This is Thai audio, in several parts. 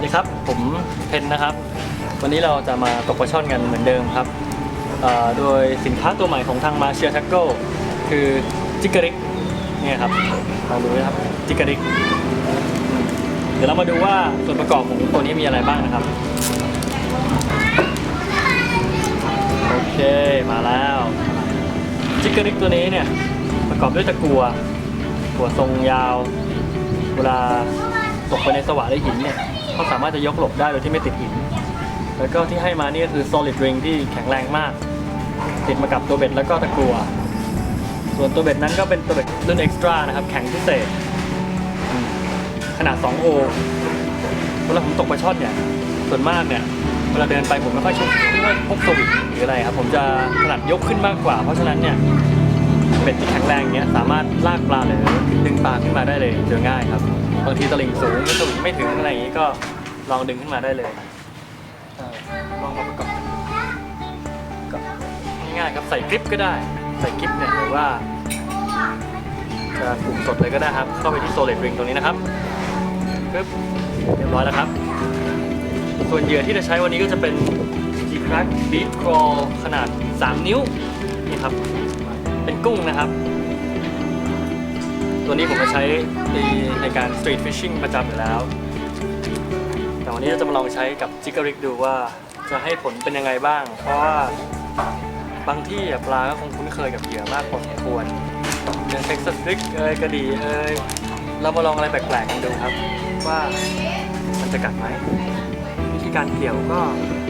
วัสดีครับ ผมเพนนะครับ วันนี้เราจะมาตกปลาช่อนกันเหมือนเดิมครับโดยสินค้าตัวใหม่ของทางมาเชียร์ทักโกคือจิกกริกเนี่ยครับลองดูนะครับจิกกริก เดี๋ยวเรามาดูว่าส่วนประกอบของตัวนี้มีอะไรบ้างนะครับ โอเคมาแล้วจิกกริกตัวนี้เนี่ยประกอบด้วยตะกัวกัวทรงยาว เวลาตกไปในสวะหรือหินเนี่ย เขาสามารถจะยกหลบได้โดยที่ไม่ติดหิน แล้วก็ที่ให้มานี่ก็คือ solid ring ที่แข็งแรงมาก ติดมากับตัวเบ็ดแล้วก็ตะกัว ส่วนตัวเบ็ดนั้นก็เป็นตัวเบ็ดรุ่น extra นะครับ แข็งพิเศษ ขนาด 2 โอเวลาผมตกปลาช่อนเนี่ย ส่วนมากเนี่ยเวลาเดินไปผมไม่ค่อยชอบไม่ค่อยพกสวิงหรืออะไรครับ ผมจะถนัดยกขึ้นมากกว่า เพราะฉะนั้นเนี่ยเบ็ดที่แข็งแรงเนี้ยสามารถลากปลาหรือดึงปลาขึ้นมาได้เลยโดยง่ายครับ บางทีตลิ่งสูงสวิงไม่ถึงอะไรอย่างนี้ก็ลองดึงขึ้นมาได้เลยลองมาประกอบก็ง่ายๆครับใส่กริปก็ได้ ใส่กริปเนี่ยหรือว่าจะกลุ่มสดเลยก็ได้ครับ เข้าไปที่ solid ring ตรงนี้นะครับปึ๊บเรียบร้อยแล้วครับ ส่วนเหยื่อที่จะใช้วันนี้ก็จะเป็น G Crack Beat Crawl ขนาด 3 นิ้วนี่ครับ เป็นกุ้งนะครับ ตัวนี้ผมจะใช้ในในการ street fishing ประจำอยู่แล้ว แต่วันนี้เราจะมาลองใช้กับจิกริกดูว่าจะให้ผลเป็นยังไงบ้าง เพราะว่าบางที่ปลาก็คงคุ้นเคยกับเหยื่อมากพอสมควรอย่างเท็กซัสฟิกเอยกระดีเอยเรามาลองอะไรแปลกๆกันดูครับ ว่ามันจะกัดไหมวิธีการเกี่ยวก็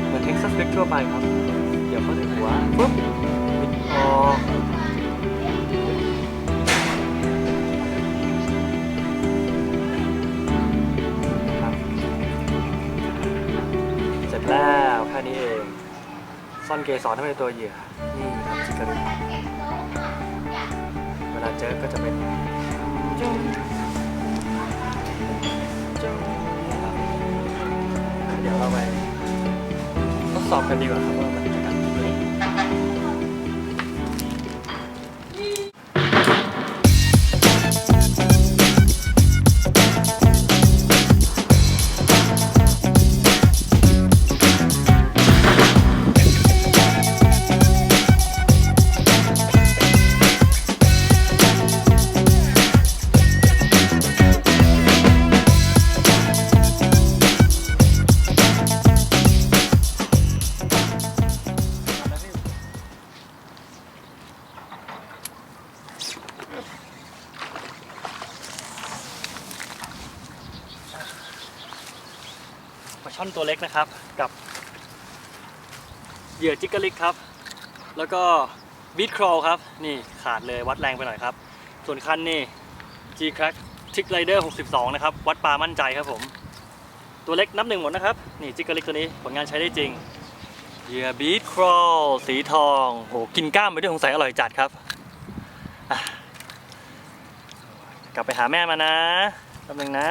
เหมือนเท็กซัสฟิกทั่วไปครับ เกี่ยวเข้าที่หัวปุ๊บบิดออก ซ่อนเกสรให้เป็นตัวเหยื่อ นี่ครับจิกระดึงเวลาเจอก็จะเป็นจุ้งจุ้งครับเดี๋ยวเราไปทดสอบกันดีกว่าครับว่า ช่อนตัวเล็กนะครับ กับเหยื่อจิกกลิกครับ แล้วก็บีทครอลครับ นี่ขาดเลยวัดแรงไปหน่อยครับ ส่วนคันนี่ G Crack Tick Rider 62 นะครับ วัดปลามั่นใจครับผม ตัวเล็กนับหนึ่งหมดนะครับ นี่จิกกลิกตัวนี้ผลงานใช้ได้จริงเหยื่อบีทครอลสีทองโหกินกล้ามไปด้วยสงสัยอร่อยจัดครับกลับไปหาแม่มานะแป๊บนึงนะ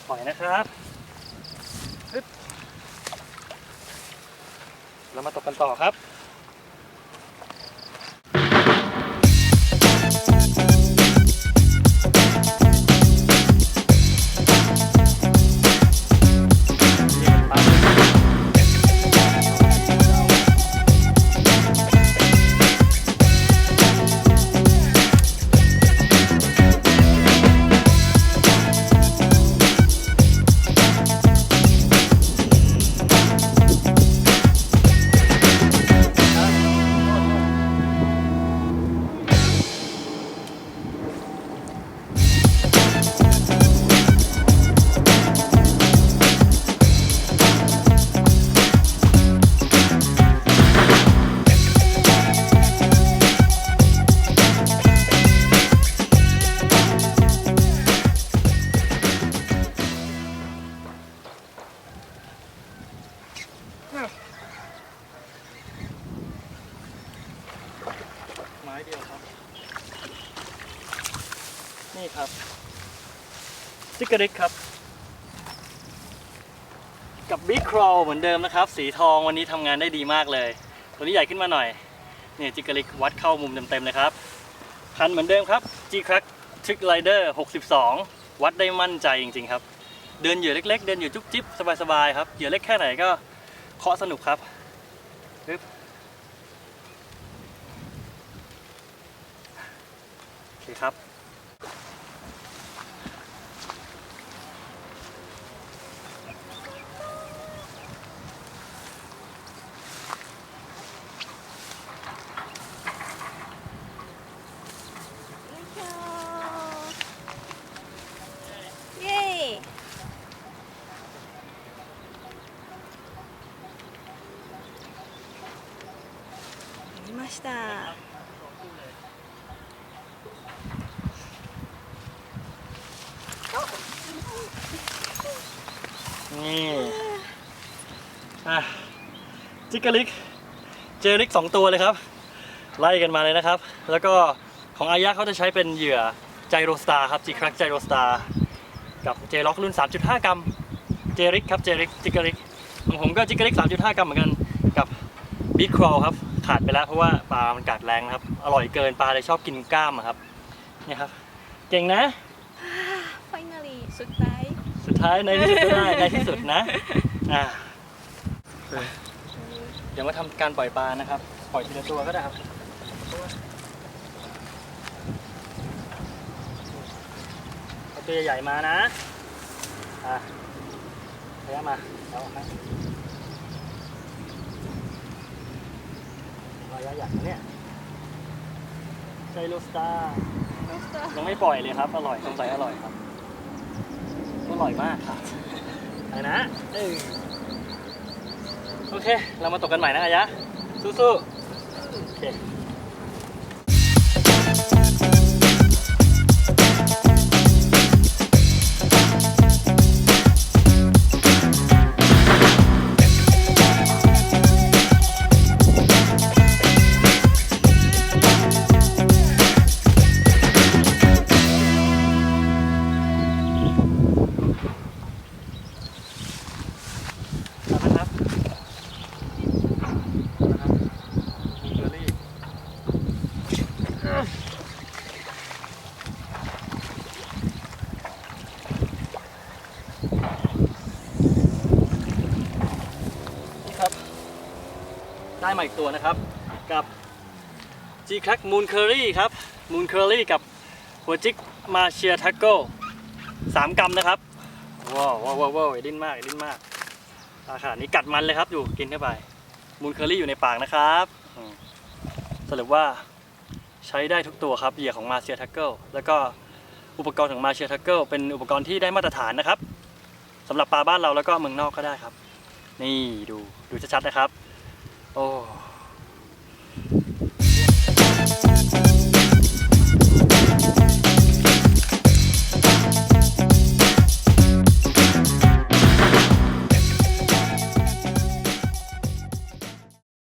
ปล่ อยนะครับเรามาตกกันต่อครับ จิกกริกครับ กับบิ๊กครอเหมือนเดิมนะครับ สีทองวันนี้ทำงานได้ดีมากเลย ตัวนี้ใหญ่ขึ้นมาหน่อยเนี่ยจิกกริกวัดเข้ามุมเต็มๆเลยครับ คันเหมือนเดิมครับ G Crack Trick Rider 62 วัดได้มั่นใจจริง ๆ ครับ เดินเหยื่อเล็ก ๆ เดินเหยื่อจุ๊บจิ๊บสบายๆครับเหยื่อเล็กแค่ไหนก็เคาะสนุกครับปึ๊บโอเคครับ りました。 นี่อ่ะจิกกะลิก เจอลิกสองตัวเลยครับ ไล่กันมาเลยนะครับ แล้วก็ของอายะเขาจะใช้เป็นเหยื่อไจโรสตาร์ครับจีครักไจโรสตาร์กับเจล็อกรุ่น 3.5 กรัม เจริกครับเจริกจิกกะลิกของผมก็จิกกะลิก 3.5 กรัมเหมือนกันกับบิ๊กครอลครับ ขาดไปแล้วเพราะว่าปลามันกัดแรงนะครับ อร่อยเกินปลาเลยชอบกินกล้ามอะครับเนี่ยครับ เก่งนะ finally สุดท้าย สุดท้ายในที่สุดได้ในที่สุดนะอ่าเดี๋ยวมาทำการปล่อยปลานะครับ ปล่อยทีละตัวก็ได้ครับเอาตัวใหญ่ๆมานะอะเลี้ยมาเอาไหมายาหยักนเนี่ยไชโลสตาร์ยังไม่ปล่อยเลยครับ อร่อยสงสัยอร่อยครับอร่อยมากค่ะไปนะโอเค เรามาตกกันใหม่นะอายะสู้ๆโอเค มาอีกตัวนะครับ กับ G Crack Moon Curry ครับ Moon Curry กับหัวจิกมาเชียทักโก้สามกรัมนะครับว้าวว้าวว้าวดิ้นมากดิ้นมากปลาขาดนี้กัดมันเลยครับอยู่กินเข้าไปมูลเคอรี่อยู่ในปากนะครับสรุปว่าใช้ได้ทุกตัวครับเหยื่อของมาเชียทักเกิลแล้วก็อุปกรณ์ของมาเชียทักเกิลเป็นอุปกรณ์ที่ได้มาตรฐานนะครับสำหรับปลาบ้านเราแล้วก็เมืองนอกก็ได้ครับ นี่ดูดูชัดๆนะครับ โอ้